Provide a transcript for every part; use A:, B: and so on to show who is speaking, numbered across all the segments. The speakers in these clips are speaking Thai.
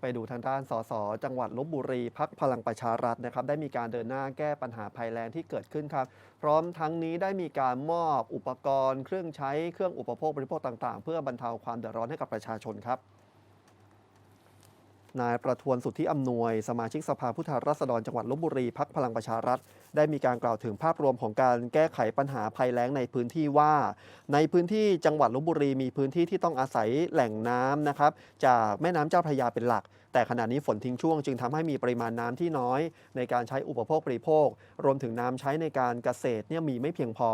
A: ไปดูทางด้านสสจังหวัดลบบุรีพักพลังประชารัฐนะครับได้มีการเดินหน้าแก้ปัญหาภัยแล้งที่เกิดขึ้นครับ พร้อมทั้งนี้ได้มีการมอบอุปกรณ์ เครื่องใช้เครื่องอุปโภคบริโภคต่างๆ เพื่อบรรเทาความเดือดร้อนให้กับประชาชนครับ นายประทวนสุทธิอำนวย สมาชิกสภาผู้แทนราษฎรจังหวัดลบบุรีพักพลังประชารัฐ ได้มีการกล่าวถึงภาพรวมของการแก้ไขปัญหาภัยแล้งในพื้นที่ว่า ในพื้นที่จังหวัดลบบุรีมีพื้นที่ที่ต้องอาศัยแหล่งน้ำนะครับจากแม่น้ำเจ้าพระยาเป็นหลัก แต่ขณะนี้ฝนทิ้งช่วงจึงทำให้มีปริมาณน้ำที่น้อย ในการใช้อุปโภคบริโภค รวมถึงน้ำใช้ในการเกษตรเนี่ยมีไม่เพียงพอ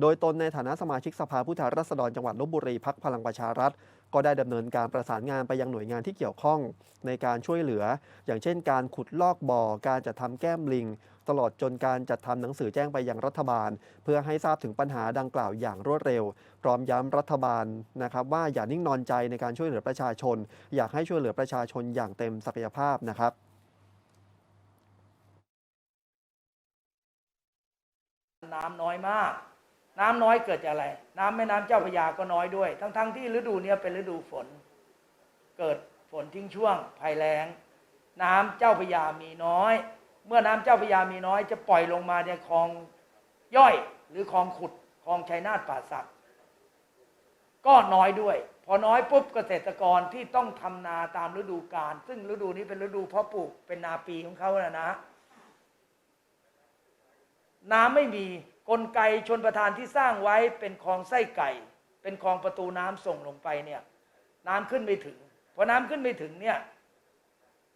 A: โดยตนในฐานะสมาชิกสภาผู้แทนราษฎรจังหวัดลบบุรีพักพลังประชารัฐก็ได้ดำเนินการประสานงานไปยังหน่วยงานที่เกี่ยวข้อง ในการช่วยเหลือ อย่างเช่นการขุดลอกบ่อ การจัดทำแก้มลิง ตลอดจนการจัดทำหนังสือแจ้งไปยังรัฐบาล เพื่อให้ทราบถึงปัญหาดังกล่าวอย่างรวดเร็ว พร้อมย้ำรัฐบาลนะครับว่าอย่านิ่งนอนใจในการช่วยเหลือประชาชน อยากให้ช่วยเหลือประชาชนอย่างเต็มศักยภาพนะครับ
B: น้ำน้อยมาก น้ำน้อยเกิดจากอะไร น้ำแม่น้ำเจ้าพระยาก็น้อยด้วย ทั้งๆที่ฤดูเนี้ยเป็นฤดูฝน เกิดฝนทิ้งช่วงภัยแล้ง น้ำเจ้าพระยามีน้อย เมื่อน้ำเจ้าพระยามีน้อยจะปล่อยลงมาในคลองย่อยหรือคลองขุดคลองชัยนาทป่าสักก็น้อยด้วย พอน้อยปุ๊บเกษตรกรที่ต้องทำนาตามฤดูกาลซึ่งฤดูนี้เป็นฤดูเพาะปลูกเป็นนาปีของเขานะนะน้ำไม่มีกลไกชนประทานที่สร้างไว้เป็นคลองไส้ไก่ เป็นคลองประตูน้ำส่งลงไปเนี่ยน้ำขึ้นไม่ถึงพอน้ำขึ้นไม่ถึงเนี่ย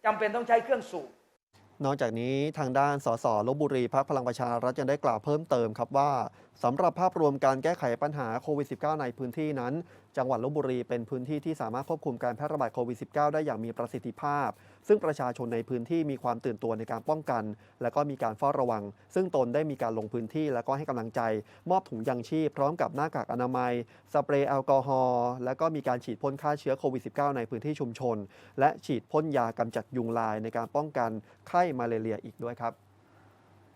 B: จำเป็นต้องใช้เครื่องสูบ
A: นอกจากนี้ทางด้านสสลบบุรีพักพลังประชารัฐยังได้กล่าวเพิ่มเติมครับว่าสำหรับภาพรวมการแก้ไขปัญหาโควิด -19 ในพื้นที่นั้น จังหวัดลบบุรีเป็นพื้นที่ที่สามารถควบคุมการแพร่ระบาดโควิด -19 ได้อย่างมีประสิทธิภาพ ซึ่งประชาชนในพื้นที่มีความตื่นตัวในการป้องกัน และก็มีการเฝ้าระวัง ซึ่งตนได้มีการลงพื้นที่ และก็ให้กำลังใจ มอบถุงยางชีพ พร้อมกับหน้ากากอนามัย สเปรย์แอลกอฮอล์และก็มีการฉีดพ่นฆ่าเชื้อโควิด -19 ในพื้นที่ชุมชน และฉีดพ่นยากำจัดยุงลายในการป้องกันไข้มาเรียอีกด้วยครับ